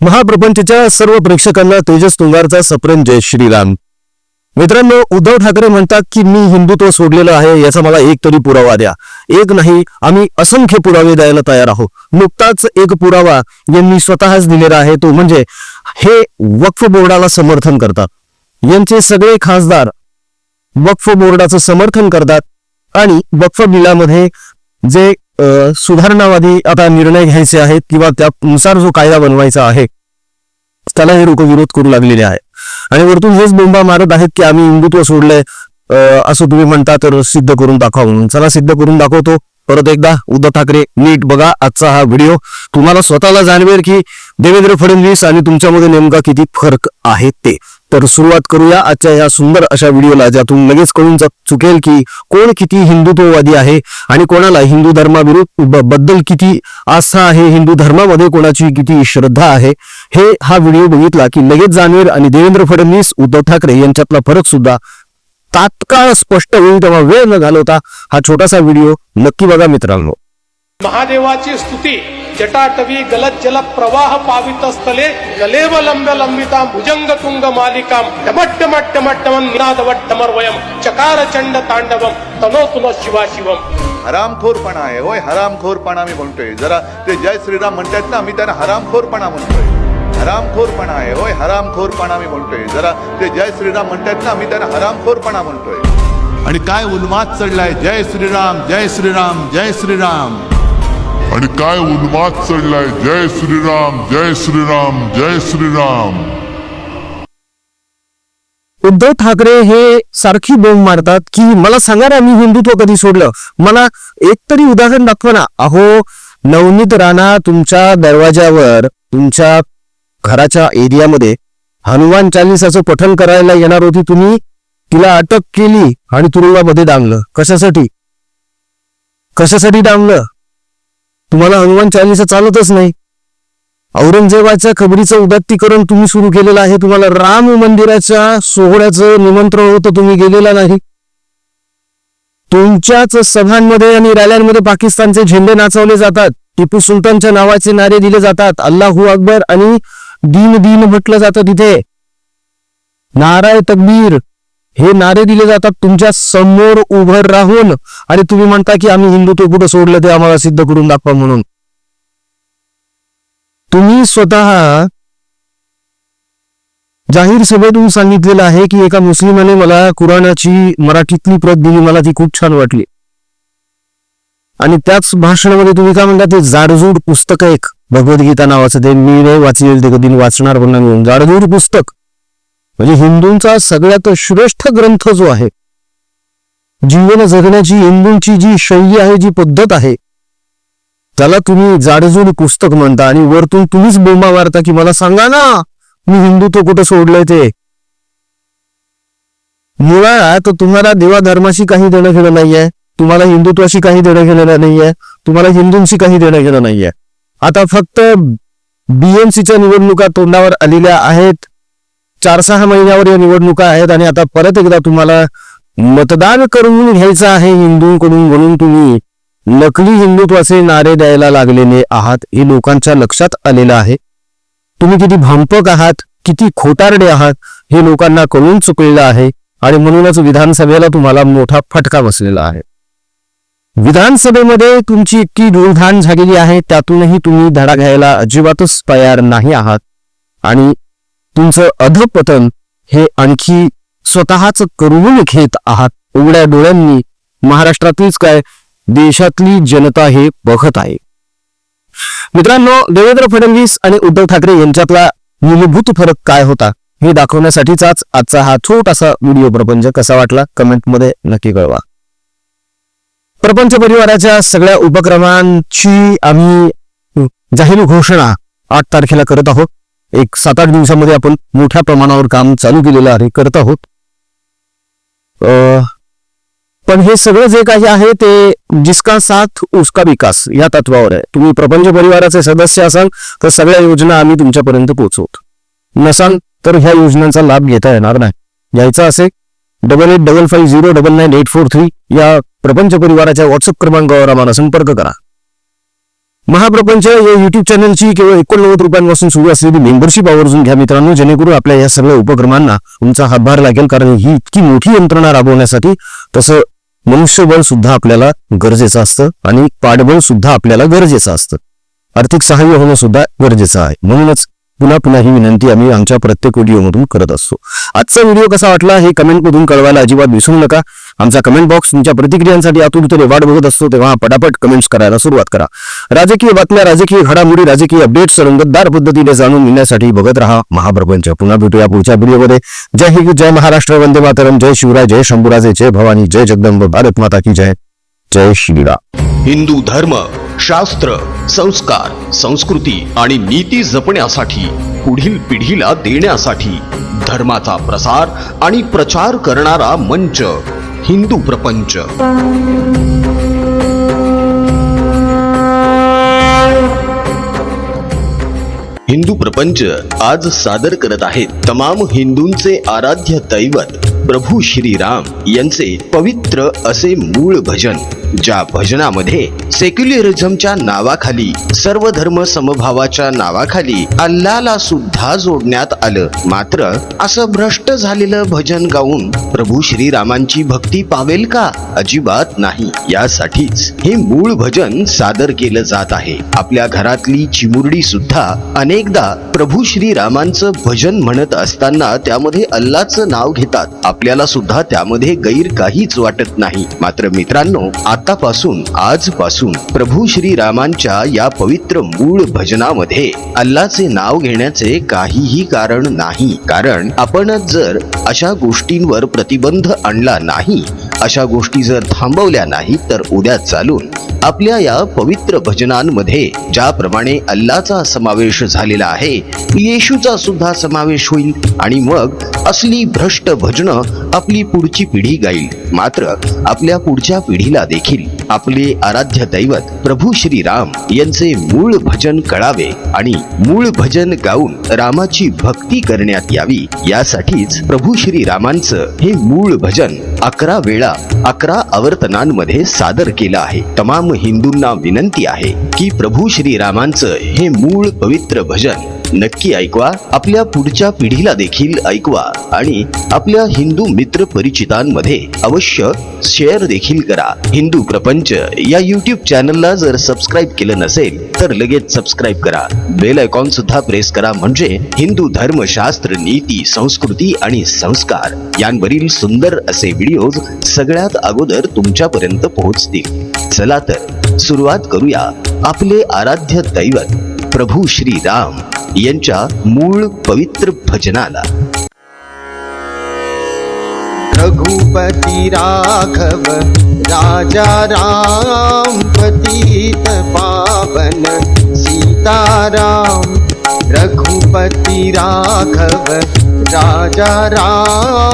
महाप्रपंचच्या सर्व प्रेक्षकांना तेजस तुंगारचा सप्रेम जय श्रीराम. मित्रांनो उद्धव ठाकरे म्हणतात की मी हिंदुत्व सोडलेलं आहे याचा मला एक तरी पुरावा द्या. एक नाही आम्ही असंख्य पुरावे द्यायला तयार आहोत. नुकताच एक पुरावा यांनी स्वतःच दिलेला आहे तो म्हणजे हे वक्फ बोर्डाला समर्थन करतात. यांचे सगळे खासदार वक्फ बोर्डाचं समर्थन करतात आणि वक्फ बिलामध्ये जे सुधारणावादी आता निर्णय घ्यायचे आहेत किंवा त्यानुसार जो कायदा बनवायचा आहे त्याला हे लोक विरोध करू लागलेले आहे आणि वरतून हेच बोंबा मारत आहेत की आम्ही हिंदुत्व सोडलंय असं तुम्ही म्हणता तर सिद्ध करून दाखवा म्हणून. चला सिद्ध करून दाखवतो. परत एकदा उद्धव ठाकरे नीट बघा आजचा हा व्हिडिओ. तुम्हाला स्वतःला जाणवेल की देवेंद्र फडणवीस आणि तुमच्यामध्ये नेमका किती फरक आहे ते. तर सुरुवात करूया आजच्या या सुंदर अशा व्हिडिओला ज्यातून लगेच कळून चुकेल की कोण किती हिंदुत्ववादी आहे आणि कोणाला हिंदू धर्माविरुद्धबद्दल किती आस्था आहे हिंदू धर्मामध्ये कोणाची किती श्रद्धा आहे हे हा व्हिडिओ बघितला की लगेच जाणवेल आणि देवेंद्र फडणवीस उद्धव ठाकरे यांच्यातला फरक सुद्धा तात्काळ स्पष्ट होईल तेव्हा वेळ न घालवता हा छोटासा व्हिडिओ नक्की बघा मित्रांनो. महादेवाची स्तुती जटाटवी गलत जल प्रवाह पावित स्थले गलेव लंब लंबिता भुजंग तुंग मालिकाम डमट डमट डमट डमन निनादवट डमर्वयम चकार चंड तांडवम तनोतुनो शिवा शिवम हरामखोरपणा आहे होय हरामखोरपणा मी म्हणतोय जरा ते जय श्रीराम म्हणतात ना मी त्यांना हरामखोरपणा म्हणतोय हरामखोरपणा आहे होय हरामखोरपणा मी म्हणतोय जरा ते जय श्रीराम म्हणतात ना मी त्यांना हरामखोरपणा म्हणतोय आणि काय उन्माद चढलाय जय श्रीराम जय श्रीराम जय श्रीराम आणि काय उन्माद चढलाय? जय श्रीराम जय श्रीराम जय श्रीराम. उद्धव ठाकरे हे सारखी बोंब मारतात की मला सांगा ना मी हिंदुत्व कधी सोडलं? मला एक तरी उदाहरण दाखवा ना. अहो नवनीत राणा तुमच्या दरवाजावर तुमच्या घराच्या एरियामध्ये हनुमान चालिसाचं पठण करायला येणार होती तुम्ही तिला अटक केली आणि तुरुंगामध्ये डांगलं कशासाठी? कशासाठी डांगलं तुम्हाला हनुमान चालिसा चालतच नाही. औरंगजेबाच्या खबरीचं उदात्तीकरण तुम्ही सुरू केलेलं आहे. तुम्हाला राम मंदिराच्या सोहळ्याचं निमंत्रण होतं तुम्ही गेलेला नाही. तुमच्याच सभांमध्ये आणि रॅल्यांमध्ये पाकिस्तानचे झेंडे नाचवले जातात. टिपू सुलतानच्या नावाचे नारे दिले जातात. अल्लाहू अकबर आणि दिन दीन म्हटलं जातं तिथे. नाराय तकबीर. हे नारे दिले जातात तुमच्यासमोर उभं राहून. आणि तुम्ही म्हणता की आम्ही हिंदुत्व कुठं सोडलं ते आम्हाला सिद्ध करून दाखवा म्हणून. तुम्ही स्वतः जाहीर सभेतून सांगितलेलं आहे की एका मुस्लिमाने मला कुराणाची मराठीतली प्रत दिली मला ती खूप छान वाटली. आणि त्याच भाषणामध्ये तुम्ही काय म्हणता ते जाडजूड पुस्तक एक. भगवद्गीता नावाचं ते मी नाही वाचलेलं ते कधी वाचणार पण नाही जाडजूड पुस्तक. म्हणजे हिंदूंचा सगळ्यात श्रेष्ठ ग्रंथ जो आहे जीवन जगण्याची हिंदूंची जी शैली आहे जी पद्धत आहे त्याला तुम्ही जाडजूड पुस्तक म्हणता आणि वरतून तुम्हीच बोंबा मारता की मला सांगा ना मी हिंदुत्व कुठं सोडलंय ते? मुळात तुम्हाला देवाधर्माशी काही देणं घेणं नाहीये तुम्हाला हिंदुत्वाशी काही देणं घेणं नाहीये तुम्हाला हिंदूंशी काही देणं घेणं नाहीये. आता फक्त बीएमसीच्या निवडणुका तोंडावर आलेल्या आहेत चार सहा महिन्यावर या निवडणुका आहेत आणि आता परत एकदा तुम्हाला मतदान करून घ्यायचं आहे हिंदूंकडून म्हणून तुम्ही नकली हिंदुत्वाचे नारे द्यायला लागलेले आहात हे लोकांच्या लक्षात आलेलं आहे. तुम्ही किती भांपक आहात किती खोटारडे आहात हे लोकांना कळून चुकलेलं आहे आणि म्हणूनच विधानसभेला तुम्हाला मोठा फटका बसलेला आहे. विधानसभेमध्ये तुमची इतकी धूळधाण झालेली आहे त्यातूनही तुम्ही धडा घ्यायला अजिबातच तयार नाही आहात. आणि तुमचं अधपतन हे आणखी स्वतःच करून घेत आहात. उघड्या डोळ्यांनी महाराष्ट्रातलीच काय देशातली जनता हे बघत आहे. मित्रांनो देवेंद्र फडणवीस आणि उद्धव ठाकरे यांच्यातला मूलभूत फरक काय होता हे दाखवण्यासाठीचाच आजचा हा छोटासा व्हिडिओ प्रपंच कसा वाटला कमेंटमध्ये नक्की कळवा. प्रपंच परिवाराच्या सगळ्या उपक्रमांची आम्ही जाहीर घोषणा आठ तारखेला करत आहोत. एक सात आठ दिवसामध्ये आपण मोठ्या प्रमाणावर काम चालू केलेलं आहे करत आहोत. अं, पण हे सगळं जे काही आहे ते जिसका साथ उसका विकास या तत्वावर आहे. तुम्ही प्रपंच परिवाराचे सदस्य असाल तर सगळ्या योजना आम्ही तुमच्यापर्यंत पोहोचवत. नसाल तर ह्या योजनांचा लाभ घेता येणार नाही. घ्यायचा असेल double eight double five zero double nine eight four three या प्रपंच परिवाराच्या व्हॉट्सअप क्रमांकावर आम्हाला संपर्क करा. महाप्रपंच या युट्यूब चॅनलची केवळ एकोणनव्वद रुपयांपासून सुरू असलेली मेंबरशिप आवर्जून घ्या मित्रांनो. जेणेकरून आपल्या या सगळ्या उपक्रमांना तुमचा हातभार लागेल कारण ही इतकी मोठी यंत्रणा राबवण्यासाठी तसं मनुष्यबळ सुद्धा आपल्याला गरजेचं असतं आणि पाठबळ सुद्धा आपल्याला गरजेचं असतं. आर्थिक सहाय्य होणं सुद्धा गरजेचं आहे. म्हणूनच पुन्हा पुन्हा ही विनंती आम्ही आमच्या प्रत्येक व्हिडिओमधून करत असतो. आजचा व्हिडिओ कसा वाटला हे कमेंटमधून कळवायला अजिबात विसरू नका. आमचा कमेंट बॉक्स तुमच्या प्रतिक्रियांसाठी आतुरतेने वाट बघत असतो तेव्हा पटापट कमेंट्स करायला सुरुवात करा. राजकीय बातम्या राजकीय घडामोडी राजकीय अपडेट्स रंगतदार पद्धतीने जाणून घेण्यासाठी बघत रहा महाप्रपंच. पुन्हा भेटूया पुढच्या व्हिडिओमध्ये. जय हिंद जय महाराष्ट्र वंदे मातरम. जय शिवराय जय शंभूराजे जय भवानी जय जगदंब. भारत माता की जय. जय श्रीराम. हिंदू धर्म शास्त्र संस्कार संस्कृती आणि नीती जपण्यासाठी पुढील पिढीला देण्यासाठी धर्माचा प्रसार आणि प्रचार करणारा मंच हिंदू प्रपंच. हिंदू प्रपंच आज सादर करत आहेत तमाम हिंदूंचे आराध्य दैवत प्रभू श्रीराम यांचे पवित्र असे मूळ भजन. ज्या भजनामध्ये सेक्युलरिझमच्या नावाखाली सर्व धर्म समभावाच्या नावाखाली अल्लाला सुद्धा जोडण्यात आलं. मात्र असं भ्रष्ट झालेलं भजन गाऊन प्रभू श्रीरामांची भक्ती पावेल का? अजिबात नाही. यासाठीच हे मूळ भजन सादर केलं जात आहे. आपल्या घरातली चिमुरडी सुद्धा अनेकदा प्रभू श्रीरामांचं भजन म्हणत असताना त्यामध्ये अल्लाचं नाव घेतात. आपल्याला सुद्धा त्यामध्ये गैर काहीच वाटत नाही. मात्र मित्रांनो आतापासून आजपासून प्रभू श्रीरामांच्या या पवित्र मूळ भजनामध्ये अल्लाचे नाव घेण्याचे काहीही कारण नाही. कारण आपणच जर अशा गोष्टींवर प्रतिबंध आणला नाही अशा गोष्टी जर थांबवल्या नाही तर उद्या चालून आपल्या या पवित्र भजनांमध्ये ज्याप्रमाणे अल्लाचा समावेश झालेला आहे येशूचा सुद्धा समावेश होईल आणि मग असली भ्रष्ट भजनं आपली पुढची पिढी गाईल. मात्र आपल्या पुढच्या पिढीला देखील आपले आराध्य दैवत प्रभू श्रीराम यांचे मूळ भजन कळावे आणि मूळ भजन गाऊन रामाची भक्ती करण्यात यावी यासाठीच प्रभू श्रीरामांचं हे मूळ भजन अकरा वेळा अकरा आवर्तनांमध्ये सादर केलं आहे. तमाम हिंदूंना विनंती आहे की प्रभू श्रीरामांचं हे मूळ पवित्र भजन नक्की ऐकवा. आपल्या पुढच्या पिढीला देखील ऐकवा आणि आपल्या हिंदू मित्र परिचितांमध्ये अवश्य शेअर देखील करा. हिंदू प्रपंच या युट्यूब चॅनलला जर सबस्क्राईब केलं नसेल तर लगेच सबस्क्राईब करा. बेल आयकॉन सुद्धा प्रेस करा म्हणजे हिंदू धर्मशास्त्र नीती संस्कृती आणि संस्कार यांवरील सुंदर असे व्हिडिओज सगळ्यात अगोदर तुमच्यापर्यंत पोहोचतील. चला तर सुरुवात करूया. आपले आराध्य दैवत प्रभू श्री राम यांच्या मूळ पवित्र भजनाला. रघुपती राघव राजा राम पतित पावन सीताराम। रघुपती राघव राजा राम।